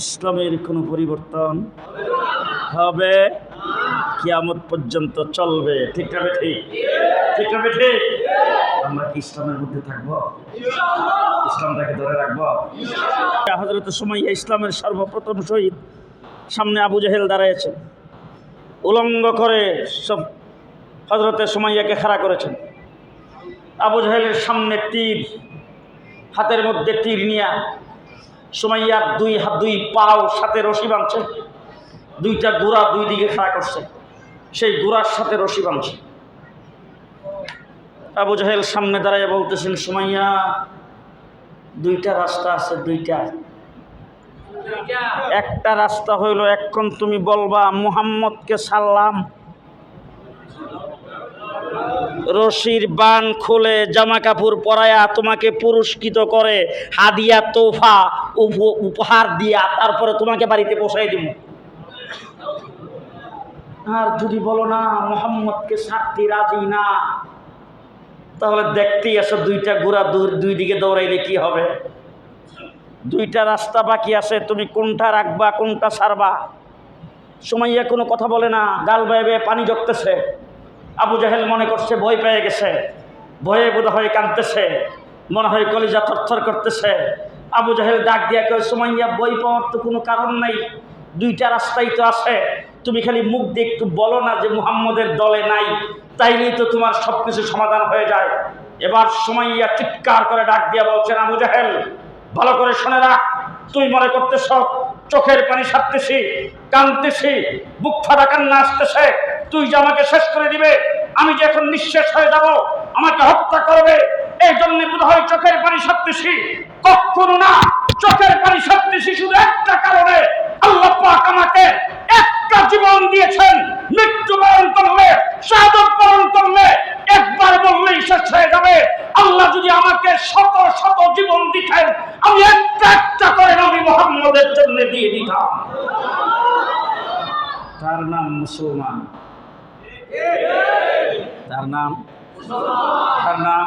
ইসলামের কোনো পরিবর্তন হবে? কিয়ামত পর্যন্ত চলবে। ঠিক না ঠিক ঠিক না ঠিক আমরা কি ইসলামের মধ্যে থাকব? ইসলামটাকে ধরে রাখব? হজরত সময় ইসলামের সর্বপ্রথম শহীদ সামনে আবু জাহেল দাঁড়িয়েছে উলঙ্গ করে সব হজরতের সময়য়াকে খাড়া করেছেন। আবু জাহেলের সামনে তীর, হাতের মধ্যে তীর নিয়া সুমাইয়ার দুই হাত, দুই পাও সাথে রশি বাঁধছে। দুইটা গোড়া দুই দিকে খাড়া করছে। সেই গোড়ার সাথে রশি বাঁধছে। আবু জাহেল সামনে দাঁড়ায় বলতেছেন, সুমাইয়া, দুইটা রাস্তা আছে, দুইটা। একটা রাস্তা হইল, এখন তুমি বলবা, মুহাম্মদকে সাল্লাম রশির বান খুলে জামা কাপড় পরায়া তোমাকে পুরস্কৃত করে, হাদিয়া তোফা উপ- উপহার দিয়া তারপরে তোমাকে বাড়িতে বসাই দিব। আর যদি বলো না, মোহাম্মদকে ছাড়তে রাজি না, তাহলে দেখতেই আসো দুইটা ঘোড়া দুই দিকে দৌড়াইলে কি হবে? দুইটা রাস্তা বাকি আছে, তুমি কোনটা রাখবা, কোনটা ছাড়বা? সময় কোনো কথা বলে না, গাল বেয়ে পানি জগতেছে আবু জাহেল মনে করছে, ভয় পেয়ে গেছে। ভয়ে বোধ হয় কাঁদতেছে। মনে হয় কলিজা থরথর করতেছে। আবু জাহেল ডাক দিয়া কেউ সুমাইয়া বই পাওয়ার তো কোনো কারণ নাই। দুইটা রাস্তাই তো আছে। তুমি খালি মুখ দিয়ে একটু বলো না যে মুহাম্মদের দলে নাই। তাইলেই তো তোমার সব কিছু সমাধান হয়ে যায়। এবার সুমাইয়া চিৎকার করে ডাক দিয়া বলছেন, আবু জাহেল, ভালো করে শুনে রাখ। তুই মনে করতেছ, চোখের পানি সারতেছি কানতেছি বুক ফাটা কান্না আসতেছে। তুই যে আমাকে শেষ করে দিবে, আমি যে এখন নিঃশেষ হয়ে যাব, আমাকে হত্যা করবে এই জন্য বোধ হয় চোখের পানি সারতেছি কখনো না, চোখের পানি সারতেছি শুধু একটা কারণে। আল্লাহ পাক আমাকে একটা জীবন দিয়েছেন, মৃত্যু মৃত্যুবরণ করলে শাহাদত বরণ করলে, একবার বললেই শেষ হয়ে যাবে। আল্লাহ যদি আমাকে শত শত জীবন দিতেন, আমি একটা একটা করে নবী মোহাম্মদের জন্য দিয়ে দিতাম। তার নাম মুসলমান। তার নাম? তার নাম?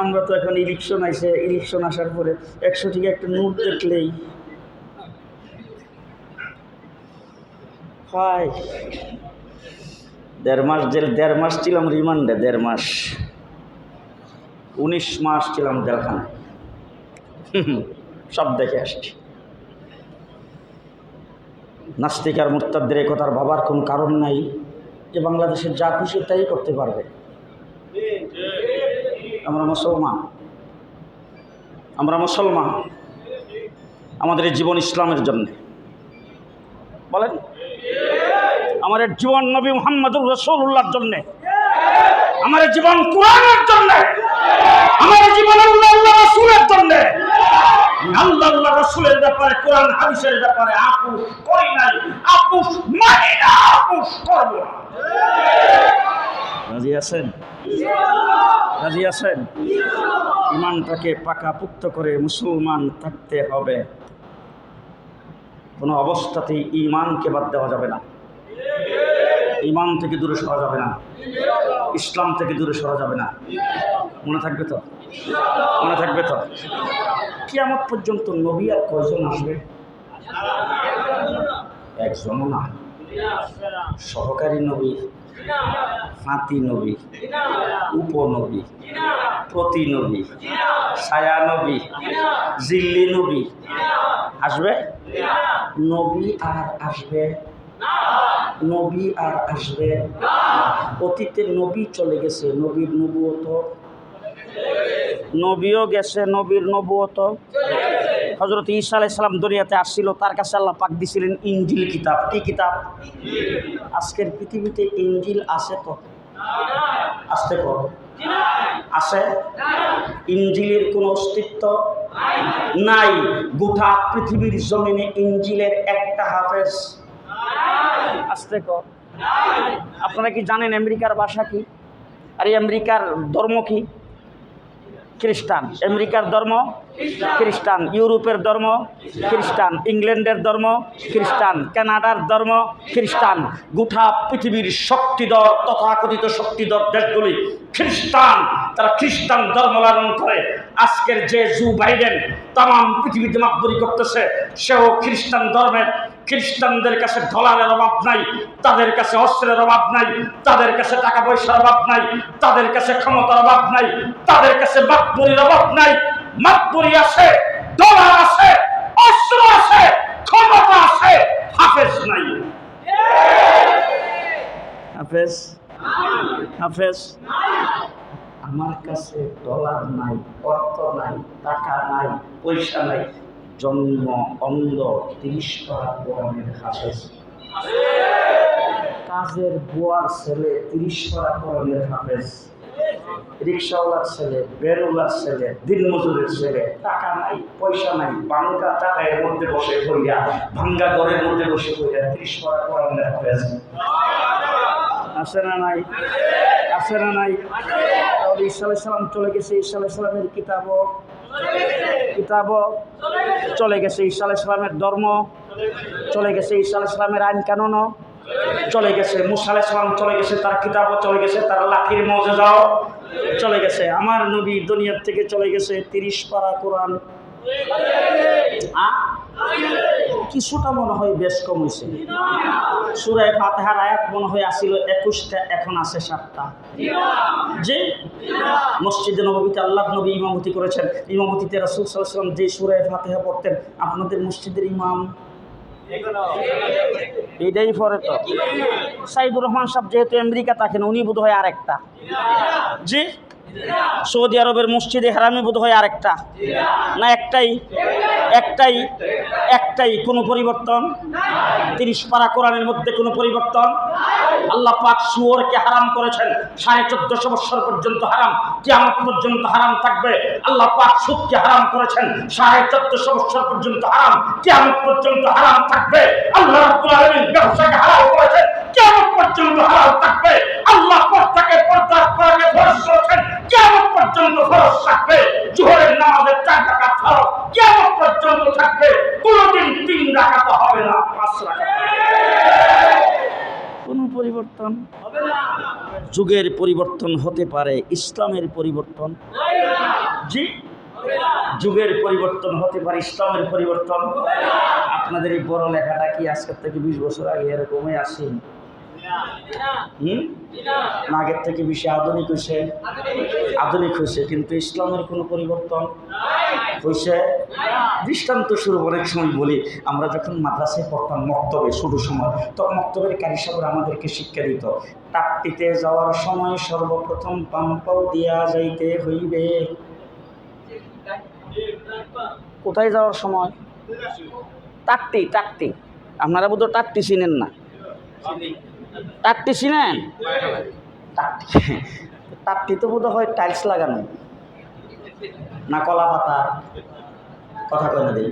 আমরা তো এখন ইলেকশন আইসে ইলেকশন আসার পরে একশো থেকে একটা নোট দেখলেই। হয়। দেড় মাস জেল, দেড় মাস ছিলাম রিমান্ডে, দেড় মাস। উনিশ মাস ছিলাম জেলখানায়। সব দেখে আসছি। নাস্তিক আর মুরতাদের এই কথার ভাবার কোনো কারণ নাই। যে বাংলাদেশের যা খুশি তাই করতে পারবে। আমরা মুসলমান। আমরা মুসলমান আমাদের জীবন ইসলামের জন্য। বলেন? আমাদের জীবন নবী মোহাম্মদুর রসুল্লাহর জন্যে। আমার জীবন কোরআনের জন্যে। আমার জীবন আল্লাহ রসুলের জন্যে। আল্লাহ রসুলের ব্যাপারে, কোরআন হাদিসের ব্যাপারে আপু করি নাই। আপুস মানি না আপুস করব না রাজি আছেন? রাজি আছেন? ইমানটাকে পাকাপুক্ত করে মুসলমান থাকতে হবে। কোনো অবস্থাতেই ইমানকে বাদ দেওয়া যাবে না। ইমান থেকে দূরে সরা যাবে না। ইসলাম থেকে দূরে সরা যাবে না। মনে থাকবে তো? মনে থাকবে তো? কিয়ামত পর্যন্ত নবী আর কয়জন আসবে? একজনও না। সহকারী নবী হাতি নবী, উপনবী, প্রতিনবী, ছায়া নবী, জিল্লি নবী। আসবে? নবী আর আসবে? নবী আর আসবে? অতীতে নবী চলে গেছে, নবীর নবুয়ত। নবীও গেছে, নবীর নবুয়ত। হজরত ঈসা আলাইসালাম দুনিয়াতে আসছিল, তার কাছে আল্লাহ পাক দিছিলেন ইঞ্জিল কিতাব। কি কিতাব? আজকের পৃথিবীতে ইঞ্জিল আছে তো? আসতে কর আছে? ইঞ্জিলের কোনো অস্তিত্ব নাই। গোটা পৃথিবীর জমিনে ইঞ্জিলের একটা হাফেজ। আসতে কর আপনারা কি জানেন আমেরিকার ভাষা কি? আর আমেরিকার ধর্ম কি? খ্রিস্টান। আমেরিকার ধর্ম খ্রিস্টান। ইউরোপের ধর্ম খ্রিস্টান। ইংল্যান্ডের ধর্ম খ্রিস্টান। কানাডার ধর্ম খ্রিস্টান। গোটা পৃথিবীর শক্তিধর, তথাকথিত শক্তিধর দেশগুলি খ্রিস্টান। তারা খ্রিস্টান ধর্ম লালন করে। আজকের যে জু বাইডেন তাম পৃথিবীতে মাকবুরি করতেছে, সেও খ্রিস্টান ধর্মের খ্রিস্টানদের কাছে ডলারের অভাব নাই তাদের কাছে অস্ত্রের অভাব নাই তাদের কাছে টাকা পয়সার অভাব নাই তাদের কাছে ক্ষমতার অভাব নাই তাদের কাছে মাকবুরির অভাব নাই। মাকবুরি আছে ডলার আছে অস্ত্র আছে ক্ষমতা আছে হাফেজ নাই। হাফেজ? হাফেজ? আমার কাছে ডলার নাই অর্থ নাই টাকা নাই পয়সা নাই। জন্ম অন্ধ তিরিশ টাকা কোরআনের কাজের বুয়ার ছেলে তিরিশ টাকা কোরআনের হাফেজ। রিক্সাওয়ালার ছেলে, বেরোলার ছেলে, দিনমজুরের ছেলে, টাকা নাই, পয়সা নাই ভাঙ্গা টাকায়ের মধ্যে বসে করিয়া ভাঙ্গা ঘরের মধ্যে বসে করিয়া ত্রিশ টাকা কোরআনের হাফেজ। আছে না নাই? আছে না নাই? তাহলে সালাম চলে গেছে। আলাইহিস সালামের কিতাব কিতাব চলে গেছে ঈশা আলাইহিস সালামের ধর্ম, চলে গেছে ঈশা আলাইহিস সালামের আইন কানুনও, চলে গেছে মুসা আলাইহিস চলে গেছে তার কিতাবও, চলে গেছে তার লাঠির মজেজাও, চলে গেছে আমার নবী দুনিয়ার থেকে চলে গেছে তিরিশ পারা কোরআন? কিছুটা মনে হয় বেশ কম হয়েছে সুরায় ফাতেহার আয়াত মনে হয় আসিল একুশটা, এখন আছে সাতটা। যে মসজিদে নবীতে আল্লাহ নবী ইমামতি করেছেন। ইমামতিতে রাসুল সাল্লাম যে সুরায় ফাতেহা পড়তেন, আপনাদের মসজিদের ইমাম? এটাই পরে তো। সাইদুর রহমান সাহেব যেহেতু আমেরিকা থাকেন, উনি বোধ হয় আরেকটা। জি? সৌদি আরবের মসজিদে হারামি বোধ হয় আরেকটা। না একটাই? একটাই? একটাই কোনো পরিবর্তন? তিরিশ পারা কোরআনের মধ্যে কোনো পরিবর্তন? আল্লাহ পাক সুয়রকে হারাম করেছেন। সাড়ে চোদ্দশো বৎসর পর্যন্ত হারাম, কিয়ামত পর্যন্ত হারাম থাকবে। আল্লাহ পাক সুদকে হারাম করেছেন। সাড়ে চোদ্দশো বৎসর পর্যন্ত হারাম, কিয়ামত পর্যন্ত হারাম থাকবে। আল্লাহ ব্যবসাকে হারাম করেছেন। কিয়ামত পর্যন্ত হারাম থাকবে। আল্লাহ পর্দাকে পর্দার করাকে ফরজ করেছেন কিয়ামত পর্যন্ত ফরজ থাকবে। জোহরের নামাজের চার টাকা ফরজ। কিয়ামত পর্যন্ত থাকবে। কোনোদিন তিন রাখাতে হবে না পাঁচ কোনো পরিবর্তন? যুগের পরিবর্তন হতে পারে ইসলামের পরিবর্তন। জি? যুগের পরিবর্তন হতে পারে ইসলামের পরিবর্তন। আপনাদের এই বড় লেখাটা কি আজকের থেকে বিশ বছর আগে এরকমই আসেন? হুম? আগের থেকে বেশি আধুনিক হয়েছে আধুনিক হয়েছে কিন্তু ইসলামের কোনো পরিবর্তন হয়েছে দৃষ্টান্ত শুরু অনেক সময় বলি আমরা যখন মাদ্রাসায় পড়তাম মক্তবে শুরু সময় তখন মক্তবের কারি সাহেব আমাদেরকে শিক্ষা দিত টাকটিতে যাওয়ার সময় সর্বপ্রথম পাম্পাও দিয়া যাইতে হইবে। কোথায় যাওয়ার সময়? টাকটি টাকটি আপনারা বোধ টাকটি চিনেন না। টাকটি চিনেন টাকটি টাকটি তো বোধ হয় টাইলস লাগানো। না কলা পাতা। কথা কয়ে দিই।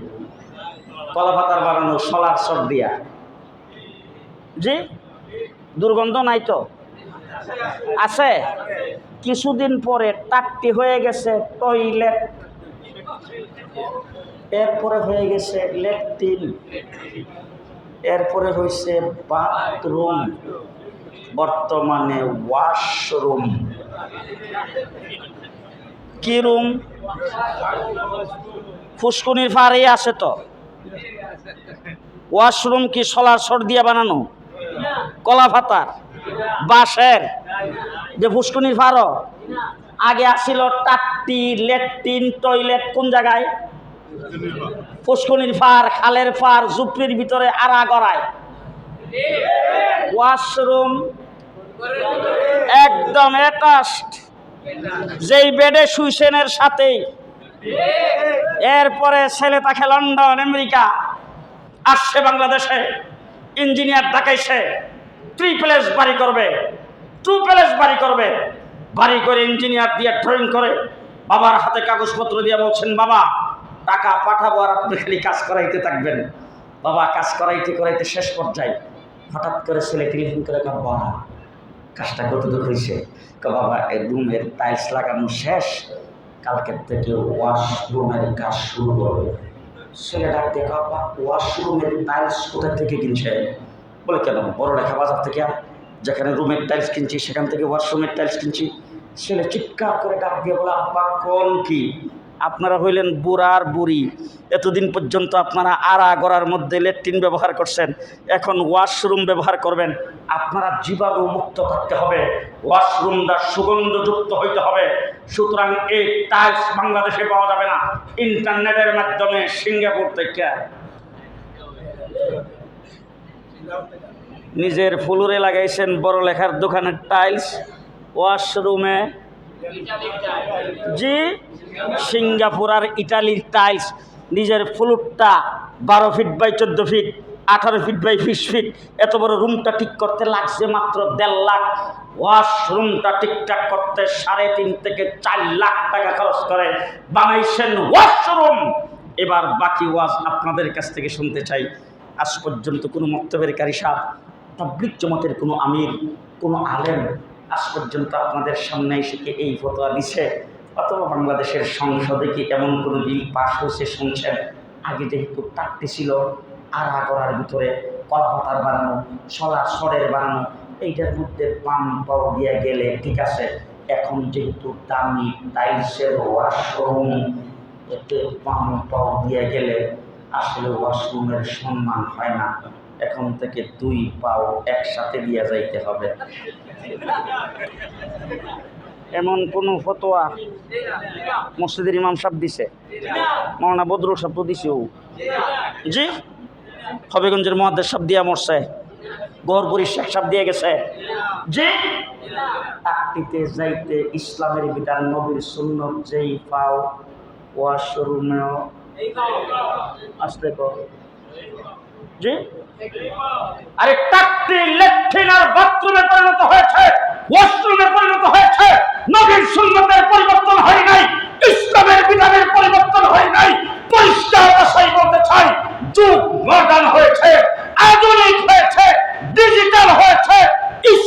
কলা পাতার বানানো সলার সর দিয়া। জি দুর্গন্ধ নাই তো? আছে। কিছুদিন পরে টাকটি হয়ে গেছে টয়লেট। এরপরে হয়ে গেছে ল্যাট্রিন এরপরে হয়েছে বাথরুম, বর্তমানে ওয়াশরুম। কি রুম? ফুসকুনির ফারে আছে তো। ওয়াশরুম কি সলার সর দিয়ে বানানো? কলা পাতার? বাঁশের? যে ফুসকুনির ফারো আগে আসছিল টাট্টি, লেট্রিন, টয়লেট, কোন জায়গায়? ফুসকুনির ফার, খালের ফার জুপড়ির ভিতরে আড়া গড়ায়। ওয়াশরুম একদম অ্যাটাস্ট যেই বেডে শুইছেনের সাথেই। এরপরে ছেলে তাকে লন্ডন, আমেরিকা, আসছে বাংলাদেশে। ইঞ্জিনিয়ার ডাকাইছে। থ্রি প্লেস বাড়ি করবে। টু প্লেস বাড়ি করবে। বাড়ি করে ইঞ্জিনিয়ার দিয়ে ড্রয়িং করে। বাবার হাতে কাগজপত্র দিয়ে বলছেন, বাবা টাকা পাঠাবো আর আপনি খালি কাজ করাইতে থাকবেন। বাবা, কাজ করাইতে করাইতে শেষ পর্যায়ে হঠাৎ করে ছেলে টেলিফোন করে বাবা কাজটা কতটুকু হয়েছে বাবা এই রুমের টাইলস লাগানো শেষ। কালকের থেকে ওয়াশরুমের কাজ শুরু করবে। ছেলে ডাক দিয়ে বাবা ওয়াশরুমের টাইলস কোথা থেকে কিনছে? বলে, কেন বড় লেখা বাজার থেকে আর যেখানে রুমের টাইলস কিনছি, সেখান থেকে ওয়াশরুমের টাইলস কিনছি। ছেলে চিৎকার করে ডাক দিয়ে বলে, আব্বা, কোন কি? আপনারা হইলেন বুড়ার বুড়ি। এতদিন পর্যন্ত আপনারা আড়া গড়ার মধ্যে লেট্রিন ব্যবহার করছেন। এখন ওয়াশরুম ব্যবহার করবেন। আপনারা জীবাণু মুক্ত করতে হবে। ওয়াশরুমটা সুগন্ধযুক্ত হইতে হবে। সুতরাং এই টাইলস বাংলাদেশে পাওয়া যাবে না। ইন্টারনেটের মাধ্যমে সিঙ্গাপুর থেকে। নিজের ফুলুরে লাগাইছেন বড় লেখার দোকানের টাইলস। ওয়াশরুমে জি সিঙ্গাপুর আর ইটালির টাইলস, নিজের ফ্লুটটা বারো ফিট বাই চোদ্দ ফিট, আঠারো ফিট বাই বিশ ফিট, এত বড় রুমটা ঠিক করতে লাগছে মাত্র দেড় লাখ। ওয়াশরুমটা ঠিকঠাক করতে সাড়ে তিন থেকে চার লাখ টাকা খরচ করে। বানাইছেন ওয়াশরুম এবার বাকি ওয়াজ আপনাদের কাছ থেকে শুনতে চাই। আজ পর্যন্ত কোনো মক্তবের কারি সাহ তাবলিক জমাতের কোনো আমির, কোনো আলেম আজ পর্যন্ত আপনাদের সামনে এসে কি এই ফতোয়া দিছে? অথবা বাংলাদেশের সংসদে কি এমন কোনো বিল পাশ হয়েছে শুনছেন? আগে যেহেতু টাকতে ছিল, আড়া করার ভিতরে কলা পাতার বানানো সলা সরের বানানো, এইটার মধ্যে পান পাও দিয়ে গেলে ঠিক আছে। এখন যেহেতু দামি টাইলসের ওয়াশরুম এতে পান পাও দিয়ে গেলে আসলে ওয়াশরুমের সম্মান হয় না। এখন থেকে দুই পাও একসাথে দিয়ে যাইতে হবে। এমন কোন ফতোয়া মসজিদের ইমাম সাহেব দিছে? মৌলানা বদরুল সাহেব তো দিছে ও জি। হবিগঞ্জের মহাদের সাহেব দিয়া মরছে। গহরপুরি শেখ সাহেব দিয়ে গেছে। জি। আকটিতে যাইতে ইসলামের বিধান নবীর সুন্নত যেই পাও ওয়াশরুমেও আসতে কর জি। আরে টাকটি লেট্রিনার বাথরুমে পরিণত হয়েছে, ওয়াশরুমে পরিণত হয়েছে, নবীর সুন্নতের পরিবর্তন হয় নাই, ইসলামের বিধানের পরিবর্তন হয় নাই, পরিষ্কার ভাষায় বলতে চাই, যুগ মডার্ন হয়েছে, আধুনিক হয়েছে ডিজিটাল হয়েছে,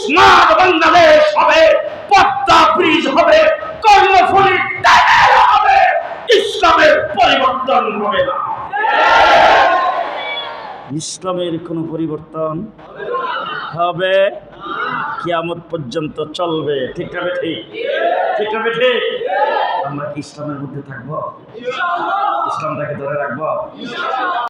স্মার্ট বাংলাদেশ হবে পদ্মা ব্রিজ হবে কর্ণফুলি টানেল হবে ইসলামের পরিবর্তন হবে না ইসলামের কোনো পরিবর্তন হবে? কিয়ামত পর্যন্ত চলবে। ঠিক হবে ঠিক ঠিক হবে ঠিক আমরা কি ইসলামের মধ্যে থাকব? ইসলামটাকে ধরে রাখব?